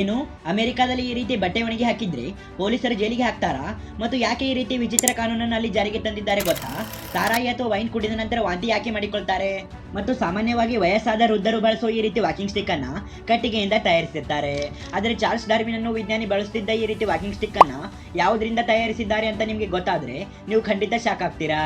ಏನು? ಅಮೆರಿಕಾದಲ್ಲಿ ಈ ರೀತಿ ಬಟ್ಟೆ ಒಣಗಿ ಹಾಕಿದ್ರೆ ಪೊಲೀಸರು ಜೈಲಿಗೆ ಹಾಕ್ತಾರಾ? ಮತ್ತು ಯಾಕೆ ಈ ರೀತಿ ವಿಚಿತ್ರ ಕಾನೂನನ್ನು ಅಲ್ಲಿ ಜಾರಿಗೆ ತಂದಿದ್ದಾರೆ ಗೊತ್ತಾ? ತಾರಾಯಿ ಅಥವಾ ವೈನ್ ಕುಡಿದ ನಂತರ ವಾಂತಿ ಯಾಕೆ ಮಾಡಿಕೊಳ್ತಾರೆ? ಮತ್ತು ಸಾಮಾನ್ಯವಾಗಿ ವಯಸ್ಸಾದ ವೃದ್ಧರು ಬಳಸೋ ಈ ರೀತಿ ವಾಕಿಂಗ್ ಸ್ಟಿಕ್ ಅನ್ನ ಕಟ್ಟಿಗೆಯಿಂದ ತಯಾರಿಸಿರ್ತಾರೆ. ಆದರೆ ಚಾರ್ಲ್ಸ್ ಡಾರ್ವಿನ್ ಅನ್ನು ವಿಜ್ಞಾನಿ ಬಳಸುತ್ತಿದ್ದ ಈ ರೀತಿ ವಾಕಿಂಗ್ ಸ್ಟಿಕ್ ಅನ್ನ ಯಾವುದರಿಂದ ತಯಾರಿಸಿದ್ದಾರೆ ಅಂತ ನಿಮಗೆ ಗೊತ್ತಾದ್ರೆ ನೀವು ಖಂಡಿತ ಶಾಕ್ ಆಗ್ತೀರಾ.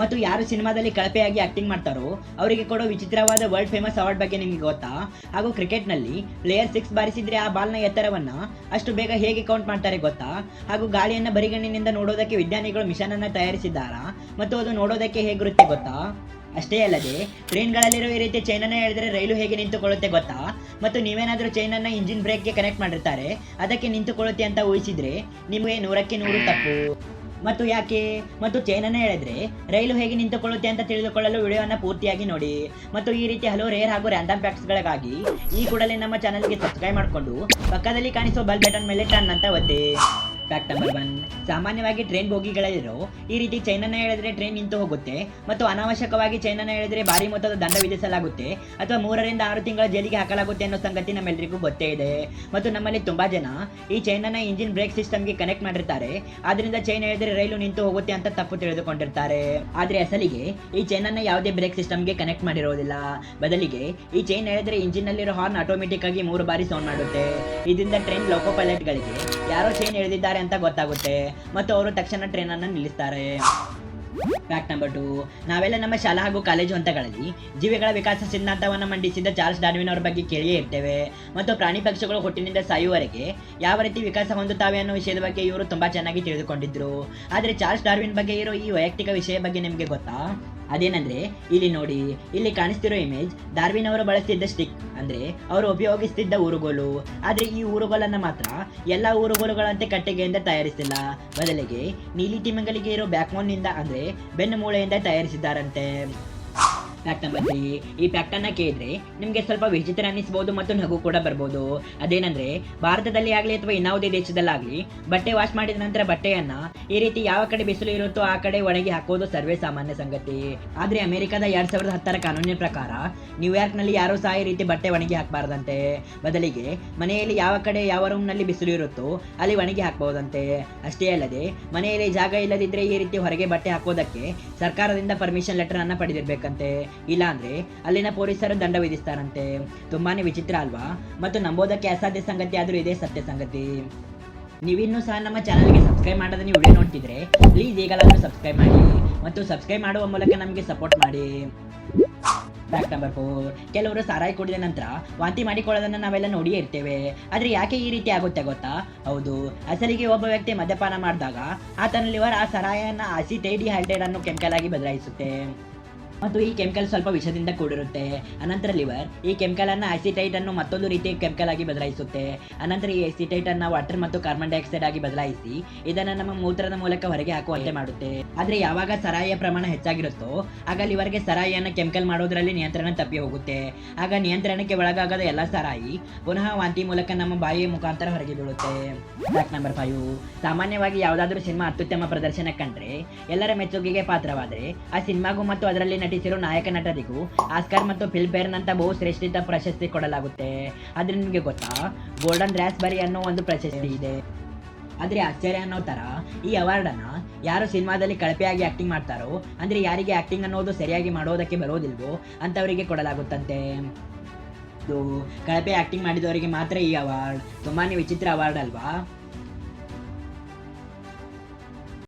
ಮತ್ತು ಯಾರು ಸಿನಿಮಾದಲ್ಲಿ ಕಳಪೆಯಾಗಿ ಆಕ್ಟಿಂಗ್ ಮಾಡ್ತಾರೋ, ಅವರಿಗೆ ಕೊಡೋ ವಿಚಿತ್ರವಾದ ವರ್ಲ್ಡ್ ಫೇಮಸ್ ಅವಾರ್ಡ್ ಬಗ್ಗೆ ನಿಮಗೆ ಗೊತ್ತಾ? ಹಾಗೂ ಕ್ರಿಕೆಟ್ನಲ್ಲಿ ಪ್ಲೇಯರ್ ಸಿಕ್ಸ್ ಬಾರಿಸಿದ್ರೆ ಆ ಬಾಲ್ನ ಎತ್ತರವನ್ನ ಅಷ್ಟು ಬೇಗ ಹೇಗೆ ಕೌಂಟ್ ಮಾಡ್ತಾರೆ ಗೊತ್ತಾ? ಹಾಗೂ ಗಾಳಿಯನ್ನ ಬರಿಗಣ್ಣಿನಿಂದ ನೋಡೋದಕ್ಕೆ ವಿಜ್ಞಾನಿಗಳು ಮಿಷನ್ ಅನ್ನ ತಯಾರಿಸಿದ್ದಾರಾ? ಮತ್ತು ಅದು ನೋಡೋದಕ್ಕೆ ಹೇಗಿರುತ್ತೆ ಗೊತ್ತಾ? ಅಷ್ಟೇ ಅಲ್ಲದೆ ಟ್ರೈನ್ಗಳಲ್ಲಿರೋ ಈ ರೀತಿ ಚೈನನ್ನ ಹೇಳಿದ್ರೆ ರೈಲು ಹೇಗೆ ನಿಂತುಕೊಳ್ಳುತ್ತೆ ಗೊತ್ತಾ? ಮತ್ತು ನೀವೇನಾದರೂ ಚೈನನ್ನ ಇಂಜಿನ್ ಬ್ರೇಕ್ಗೆ ಕನೆಕ್ಟ್ ಮಾಡಿರ್ತಾರೆ, ಅದಕ್ಕೆ ನಿಂತುಕೊಳ್ಳುತ್ತೆ ಅಂತ ಊಹಿಸಿದ್ರೆ ನಿಮಗೆ ನೂರಕ್ಕೆ ನೂರು ತಪ್ಪು. ಮತ್ತು ಯಾಕೆ? ಮತ್ತು ಚೈನನ್ನ ಹೇಳಿದ್ರೆ, ರೈಲು ಹೇಗೆ ನಿಂತುಕೊಳ್ಳುತ್ತೆ ಅಂತ ತಿಳಿದುಕೊಳ್ಳಲು ವಿಡಿಯೋನ ಪೂರ್ತಿಯಾಗಿ ನೋಡಿ. ಮತ್ತು ಈ ರೀತಿ ಹಲವು ರೇರ್ ಹಾಗೂ ರ್ಯಾಂಡಮ್ ಫ್ಯಾಕ್ಟ್ಸ್ಗಳಿಗಾಗಿ ಈ ಕೂಡಲೇ ನಮ್ಮ ಚಾನಲ್ಗೆ ಸಬ್ಸ್ಕ್ರೈಬ್ ಮಾಡಿಕೊಂಡು ಪಕ್ಕದಲ್ಲಿ ಕಾಣಿಸುವ ಬೆಲ್ ಬಟನ್ ಮೇಲೆ ಟನ್ ಅಂತ ಒತ್ತಿ. ಫ್ಯಾಕ್ಟ್ ನಂಬರ್ ಒನ್ ಸಾಮಾನ್ಯವಾಗಿ ಟ್ರೈನ್ ಬೋಗಿಗಳೆಲ್ಲರೂ ಈ ರೀತಿ ಚೈನನ್ನ ಹೇಳಿದ್ರೆ ಟ್ರೈನ್ ನಿಂತು ಹೋಗುತ್ತೆ ಮತ್ತು ಅನಾವಶ್ಯಕವಾಗಿ ಚೈನನ್ನ ಹೇಳಿದ್ರೆ ಭಾರಿ ಮೊತ್ತದ ದಂಡ ವಿಧಿಸಲಾಗುತ್ತೆ ಅಥವಾ ಮೂರರಿಂದ ಆರು ತಿಂಗಳ ಜೈಲಿಗೆ ಹಾಕಲಾಗುತ್ತೆ ಅನ್ನೋ ಸಂಗತಿ ನಮ್ಮೆಲ್ಲರಿಗೂ ಗೊತ್ತೇ ಇದೆ. ಮತ್ತು ನಮ್ಮಲ್ಲಿ ತುಂಬಾ ಜನ ಈ ಚೈನನ್ನ ಇಂಜಿನ್ ಬ್ರೇಕ್ ಸಿಸ್ಟಮ್ಗೆ ಕನೆಕ್ಟ್ ಮಾಡಿರ್ತಾರೆ. ಆದ್ರಿಂದ ಚೈನ್ ಹೇಳಿದ್ರೆ ರೈಲು ನಿಂತು ಹೋಗುತ್ತೆ ಅಂತ ತಪ್ಪು ತಿಳಿದುಕೊಂಡಿರ್ತಾರೆ. ಆದ್ರೆ ಅಸಲಿಗೆ ಈ ಚೈನನ್ನ ಯಾವುದೇ ಬ್ರೇಕ್ ಸಿಸ್ಟಮ್ಗೆ ಕನೆಕ್ಟ್ ಮಾಡಿರೋದಿಲ್ಲ. ಬದಲಿಗೆ ಈ ಚೈನ್ ಹೇಳಿದ್ರೆ ಇಂಜಿನ್ ನಲ್ಲಿರೋ ಹಾರ್ನ್ ಆಟೋಮೆಟಿಕ್ ಆಗಿ ಮೂರು ಬಾರಿ ಸೌಂಡ್ ಮಾಡುತ್ತೆ. ಇದರಿಂದ ಟ್ರೈನ್ ಲೋಕೋ ಪೈಲಟ್ ಗಳಿಗೆ ಯಾರೋ ಚೈನ್ ಎಳೆದಿದ್ದಾರೆ ಅಂತ ಗೊತ್ತಾಗುತ್ತೆ. ಮತ್ತು ಅವರು ತಕ್ಷಣ ಟ್ರೈನ್ ಅನ್ನು ನಿಲ್ಲಿಸ್ತಾರೆ. ಫ್ಯಾಕ್ಟ್ ನಂಬರ್ ಟು ನಾವೆಲ್ಲ ನಮ್ಮ ಶಾಲಾ ಹಾಗೂ ಕಾಲೇಜು ಹಂತಗಳಲ್ಲಿ ಜೀವಿಗಳ ವಿಕಾಸ ಸಿದ್ಧಾಂತವನ್ನು ಮಂಡಿಸಿದ ಚಾರ್ಲ್ಸ್ ಡಾರ್ವಿನ್ ಅವರ ಬಗ್ಗೆ ಕೇಳಿಯೇ ಇರ್ತೇವೆ. ಮತ್ತು ಪ್ರಾಣಿ ಪಕ್ಷಿಗಳು ಹುಟ್ಟಿನಿಂದ ಸಾಯುವವರೆಗೆ ಯಾವ ರೀತಿ ವಿಕಾಸ ಹೊಂದುತ್ತವೆ ಅನ್ನೋ ವಿಷಯದ ಬಗ್ಗೆ ಇವರು ತುಂಬಾ ಚೆನ್ನಾಗಿ ತಿಳಿದುಕೊಂಡಿದ್ರು. ಆದರೆ ಚಾರ್ಲ್ಸ್ ಡಾರ್ವಿನ್ ಬಗ್ಗೆ ಇರೋ ಈ ವೈಯಕ್ತಿಕ ವಿಷಯ ಬಗ್ಗೆ ನಿಮಗೆ ಗೊತ್ತಾ? ಅದೇನಂದ್ರೆ, ಇಲ್ಲಿ ನೋಡಿ, ಇಲ್ಲಿ ಕಾಣಿಸ್ತಿರೋ ಇಮೇಜ್ ಡಾರ್ವಿನ್ ಅವರು ಬಳಸ್ತಿದ್ದ ಸ್ಟಿಕ್ ಅಂದ್ರೆ, ಅವರು ಉಪಯೋಗಿಸ್ತಿದ್ದ ಊರುಗೋಲು. ಆದ್ರೆ ಈ ಊರುಗೋಲನ್ನ ಮಾತ್ರ ಎಲ್ಲ ಊರುಗೋಲುಗಳಂತೆ ಕಟ್ಟಿಗೆಯಿಂದ ತಯಾರಿಸಿಲ್ಲ. ಬದಲಿಗೆ ನೀಲಿ ತಿಮಿಂಗಲಿಗೆ ಇರೋ ಬ್ಯಾಕ್ಬೋನ್ನಿಂದ ಅಂದ್ರೆ ಬೆನ್ನು ಮೂಳೆಯಿಂದ ತಯಾರಿಸಿದ್ದಾರಂತೆ. ಫ್ಯಾಕ್ಟ್ ನಂಬರ್ ಈ ಪ್ಯಾಕ್ಟನ್ನ ಕೇಳಿದ್ರೆ ನಿಮಗೆ ಸ್ವಲ್ಪ ವಿಚಿತ್ರ ಅನ್ನಿಸ್ಬೋದು ಮತ್ತು ನಗು ಕೂಡ ಬರ್ಬೋದು. ಅದೇನಂದ್ರೆ, ಭಾರತದಲ್ಲಿ ಆಗಲಿ ಅಥವಾ ಇನ್ನಾವುದೇ ದೇಶದಲ್ಲಾಗಲಿ, ಬಟ್ಟೆ ವಾಶ್ ಮಾಡಿದ ನಂತರ ಬಟ್ಟೆಯನ್ನ ಈ ರೀತಿ ಯಾವ ಕಡೆ ಬಿಸಿಲು ಇರುತ್ತೋ ಆ ಕಡೆ ಒಣಗಿ ಹಾಕೋದು ಸರ್ವೇ ಸಾಮಾನ್ಯ ಸಂಗತಿ. ಆದ್ರೆ ಅಮೆರಿಕದ ಎರಡ್ ಸಾವಿರದ ಹತ್ತರ ಕಾನೂನಿನ ಪ್ರಕಾರ ನ್ಯೂಯಾರ್ಕ್ನಲ್ಲಿ ಯಾರೂ ಸಹ ಈ ರೀತಿ ಬಟ್ಟೆ ಒಣಗಿ ಹಾಕಬಾರ್ದಂತೆ. ಬದಲಿಗೆ, ಮನೆಯಲ್ಲಿ ಯಾವ ಕಡೆ ಯಾವ ರೂಮ್ನಲ್ಲಿ ಬಿಸಿಲು ಇರುತ್ತೋ ಅಲ್ಲಿ ಒಣಗಿ ಹಾಕಬಹುದಂತೆ ಅಷ್ಟೇ ಅಲ್ಲದೆ, ಮನೆಯಲ್ಲಿ ಜಾಗ ಇಲ್ಲದಿದ್ರೆ ಈ ರೀತಿ ಹೊರಗೆ ಬಟ್ಟೆ ಹಾಕೋದಕ್ಕೆ ಸರ್ಕಾರದಿಂದ ಪರ್ಮಿಷನ್ ಲೆಟರ್ ಅನ್ನ ಪಡೆದಿರ್ಬೇಕಂತೆ. ಇಲ್ಲ ಅಂದ್ರೆ ಅಲ್ಲಿನ ಪೊಲೀಸರು ದಂಡ ವಿಧಿಸ್ತಾರಂತೆ. ತುಂಬಾನೇ ವಿಚಿತ್ರ ಅಲ್ವಾ? ಮತ್ತು ನಂಬೋದಕ್ಕೆ ಅಸಾಧ್ಯ ಸಂಗತಿ ಆದರೂ ಇದೇ ಸತ್ಯ ಸಂಗತಿ. ನೀವಿನ್ನೂ ಸಹ ನಮ್ಮ ಚಾನಲ್ಗೆ ಸಬ್ಸ್ಕ್ರೈಬ್ ಮಾಡದೆ ನೀವು ವಿಡಿಯೋ ನೋಡ್ತಿದ್ರೆ, ಪ್ಲೀಸ್ ಈಗಲಾದರೂ ಸಬ್ಸ್ಕ್ರೈಬ್ ಮಾಡಿ ಮತ್ತು ಸಬ್ಸ್ಕ್ರೈಬ್ ಮಾಡುವ ಮೂಲಕ ನಮಗೆ ಸಪೋರ್ಟ್ ಮಾಡಿ. ಫ್ಯಾಕ್ಟ್ ನಂಬರ್ ಫೋರ್ ಕೆಲವರು ಸಾರಾಯಿ ಕುಡಿದ ನಂತರ ವಾಂತಿ ಮಾಡಿಕೊಳ್ಳೋದನ್ನ ನಾವೆಲ್ಲ ನೋಡಿಯೇ ಇರ್ತೇವೆ. ಆದ್ರೆ ಯಾಕೆ ಈ ರೀತಿ ಆಗುತ್ತೆ ಗೊತ್ತಾ? ಹೌದು, ಅಸಲಿಗೆ ಒಬ್ಬ ವ್ಯಕ್ತಿ ಮದ್ಯಪಾನ ಮಾಡಿದಾಗ ಆತನ ಲಿವರ್ ಆ ಸರಾಯನ್ನ ಅಸಿಟೈಡಿ ಹೈಡ್ರೈಡ್ ಅನ್ನು ಕೆಮಿಕಲ್ ಆಗಿ ಬದಲಾಯಿಸುತ್ತೆ. ಮತ್ತು ಈ ಕೆಮಿಕಲ್ ಸ್ವಲ್ಪ ವಿಷದಿಂದ ಕೂಡಿರುತ್ತೆ. ಅನಂತರ ಲಿವರ್. ಈ ಕೆಮಿಕಲ್ ಅನ್ನು ಆಸಿಟೈಟ್ ಅನ್ನು ಮತ್ತೊಂದು ರೀತಿಯ ಕೆಮಿಕಲ್ ಆಗಿ ಬದಲಾಯಿಸುತ್ತೆ. ಅನಂತರ ಈ ಆಸಿಟೈಟ್ ಅನ್ನು ವಾಟರ್ ಮತ್ತು ಕಾರ್ಬನ್ ಡೈಆಕ್ಸೈಡ್ ಆಗಿ ಬದಲಾಯಿಸಿ, ಇದನ್ನ ನಮ್ಮ ಮೂತ್ರದ ಮೂಲಕ ಹೊರಗೆ ಹಾಕುವಂತೆ ಮಾಡುತ್ತೆ. ಆದರೆ ಯಾವಾಗ ಸರಾಯ ಪ್ರಮಾಣ ಹೆಚ್ಚಾಗಿರುತ್ತೋ, ಆಗ ಲಿವರ್ಗೆ ಸರಾಯಿಯನ್ನು ಕೆಮಿಕಲ್ ಮಾಡೋದ್ರಲ್ಲಿ ನಿಯಂತ್ರಣ ತಪ್ಪಿ ಹೋಗುತ್ತೆ. ಆಗ ನಿಯಂತ್ರಣಕ್ಕೆ ಒಳಗಾಗದ ಎಲ್ಲ ಸರಾಯಿ ಪುನಃ ವಾಂತಿ ಮೂಲಕ ನಮ್ಮ ಬಾಯಿಯ ಮುಖಾಂತರ ಹೊರಗೆ ಬೀಳುತ್ತೆ. ನಂಬರ್ ಫೈವ್ ಸಾಮಾನ್ಯವಾಗಿ ಯಾವುದಾದ್ರೂ ಸಿನಿಮಾ ಅತ್ಯುತ್ತಮ ಪ್ರದರ್ಶನ ಕಂಡ್ರೆ, ಎಲ್ಲರ ಮೆಚ್ಚುಗೆಗೆ ಪಾತ್ರವಾದರೆ, ಆ ಸಿನಿಮಾಗೂ ಮತ್ತು ಅದರಲ್ಲಿ ನಟಿಸಿರೋ ನಾಯಕ ನಟರಿಗೂ ಆಸ್ಕರ್ ಮತ್ತು ಫಿಲ್ಫೇರ್ ನಂತ ಬಹು ಶ್ರೇಷ್ಠಿತ ಪ್ರಶಸ್ತಿ ಕೊಡಲಾಗುತ್ತೆ. ಆದ್ರೆ ನಿಮಗೆ ಗೊತ್ತಾ? ಗೋಲ್ಡನ್ ರ್ಯಾಸ್ಬರಿ ಅನ್ನೋ ಒಂದು ಪ್ರಶಸ್ತಿ ಇದೆ. ಆದ್ರೆ ಆಶ್ಚರ್ಯ ಅನ್ನೋ ತರ ಈ ಅವಾರ್ಡ್ ಅನ್ನ ಯಾರು ಸಿನಿಮಾದಲ್ಲಿ ಕಳಪೆಯಾಗಿ ಆಕ್ಟಿಂಗ್ ಮಾಡ್ತಾರೋ, ಅಂದ್ರೆ ಯಾರಿಗೆ ಆಕ್ಟಿಂಗ್ ಅನ್ನೋದು ಸರಿಯಾಗಿ ಮಾಡೋದಕ್ಕೆ ಬರೋದಿಲ್ವೋ ಅಂತವರಿಗೆ ಕೊಡಲಾಗುತ್ತಂತೆ. ಕಳಪೆ ಆಕ್ಟಿಂಗ್ ಮಾಡಿದವರಿಗೆ ಮಾತ್ರ ಈ ಅವಾರ್ಡ್. ತುಂಬಾನೇ ವಿಚಿತ್ರ ಅವಾರ್ಡ್ ಅಲ್ವಾ?